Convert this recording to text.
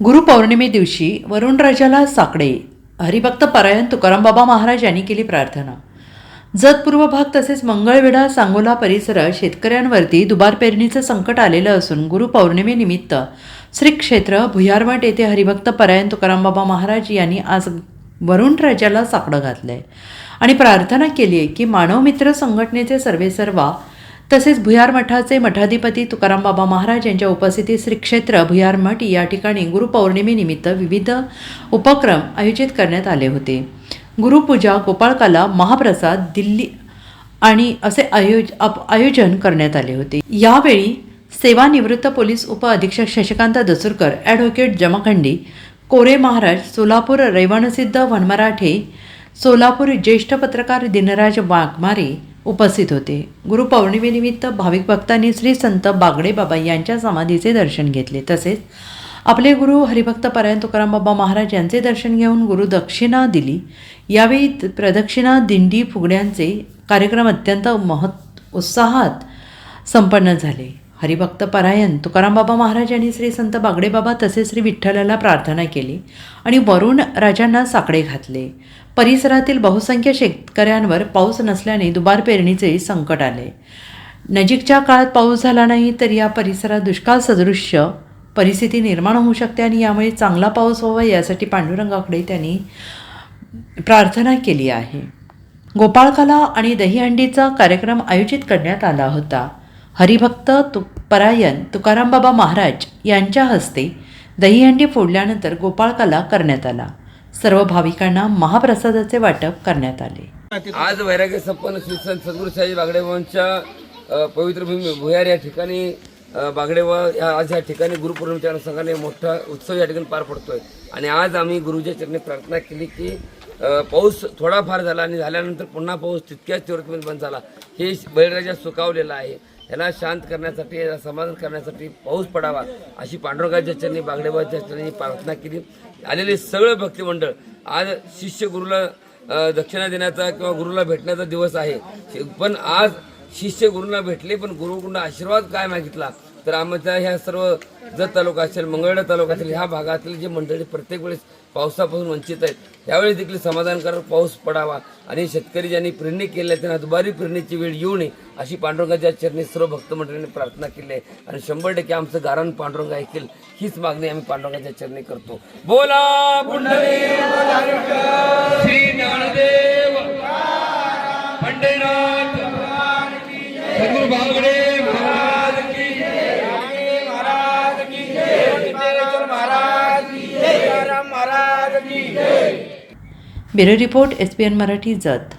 गुरुपौर्णिमे दिवशी वरुणराजाला साकडे. हरिभक्त परायण तुकारामबाबा महाराज यांनी केली प्रार्थना. जतपूर्व भाग तसेच मंगळवेढा सांगोला परिसरात शेतकऱ्यांवरती दुबार पेरणीचं संकट आलेलं असून गुरुपौर्णिमेनिमित्त श्री क्षेत्र भुयारवट येथे हरिभक्त परायण तुकारामबाबा महाराज यांनी आज वरुणराजाला साकडं आहे आणि प्रार्थना केली आहे की मानवमित्र संघटनेचे सर्वेसर्वा तसेच भुयार मठाचे मठाधिपती तुकाराम बाबा महाराज यांच्या उपस्थितीत श्री क्षेत्र भुयार मठ या ठिकाणी गुरुपौर्णिमेनिमित्त विविध उपक्रम आयोजित करण्यात आले होते. गुरुपूजा गोपाळकाला महाप्रसाद दिल्ली आणि असे आयोज अप- आयोजन करण्यात आले होते. यावेळी सेवानिवृत्त पोलीस उपअधीक्षक शशिकांत दसुरकर ॲडव्होकेट जमखंडी कोरे महाराज सोलापूर रैवाणसिद्ध वनमराठे सोलापूर ज्येष्ठ पत्रकार दिनराज वाघमारे उपस्थित होते. गुरुपौर्णिमेनिमित्त भाविक भक्तांनी श्री संत बागडे बाबा यांच्या समाधीचे दर्शन घेतले. तसेच आपले गुरु हरिभक्त परायण तुकाराम बाबा महाराज यांचे दर्शन घेऊन गुरु दक्षिणा दिली. यावेळी प्रदक्षिणा दिंडी फुगड्यांचे कार्यक्रम अत्यंत महत् उत्साहात संपन्न झाले. हरिभक्त परायण तुकाराम बाबा महाराज यांनी श्री संत बागडेबाबा तसेच श्री विठ्ठलाला प्रार्थना केली आणि वरुण राजांना साकडे घातले. परिसरातील बहुसंख्य शेतकऱ्यांवर पाऊस नसल्याने दुबार पेरणीचे संकट आले. नजीकच्या काळात पाऊस झाला नाही तर या परिसरात दुष्काळ सदृश्य परिस्थिती निर्माण होऊ शकते आणि यामुळे चांगला पाऊस व्हावा यासाठी पांडुरंगाकडे त्यांनी प्रार्थना केली आहे. गोपाळकाला आणि दहीहंडीचा कार्यक्रम आयोजित करण्यात आला होता. हरिभक्त तु परायण तुकाराम बाबा महाराज यांच्या हस्ते दहीहंडी फोडल्यानंतर गोपाळकाला करण्यात आला. सर्व भाविकांना महाप्रसादाचे वाटप करण्यात आले. आज वैराग्य संपन्न श्री संत सद्गुरू साई बागडेवांच्या पवित्र भूमी भुयार या ठिकाणी बागडेवा या आज या ठिकाणी गुरुपौर्णिमेच्या अनुषंगाने मोठा उत्सव या ठिकाणी पार पडतोय. आणि आज आम्ही गुरुच्या चरणी प्रार्थना केली की पाऊस थोडाफार झाला आणि झाल्यानंतर पुन्हा पाऊस तितक्याच तीव्रतेमध्ये बंद झाला. हे बैलराजा सुकावलेला आहे. याला शांत करण्यासाठी याला समाधान करण्यासाठी पाऊस पडावा अशी पांडुरंगाच्या चरणी बागडेबाच्या चरणी प्रार्थना केली. आलेले सगळं भक्तिमंडळ आज शिष्य गुरुला दक्षिणा देण्याचा किंवा गुरुला भेटण्याचा दिवस आहे. पण आज शिष्य गुरुंना भेटले पण गुरुकडून आशीर्वाद काय मागितला? तर आमच्या ह्या सर्व जत तालुका असेल मंगळवेढा तालुका असेल ह्या भागातील जे मंडळी प्रत्येक वेळेस पावसापासून वंचित आहेत. त्यावेळेस देखील समाधानकारक पाऊस पडावा. आणि शेतकरी ज्यांनी पेरणी केली आहे त्यांना दुबारी पेरणीची वेळ येऊ नये अशी पांडुरंगाच्या चरणी सर्व भक्त मंडळींनी प्रार्थना केली आहे. आणि शंभर टक्के आमचं गारण पांडुरंग ऐकेल हीच मागणी आम्ही पांडुरंगाच्या चरणी करतो. बोला Pundalik Shri Dnyandev Pandharinath bureau report S P N Marathi Jat.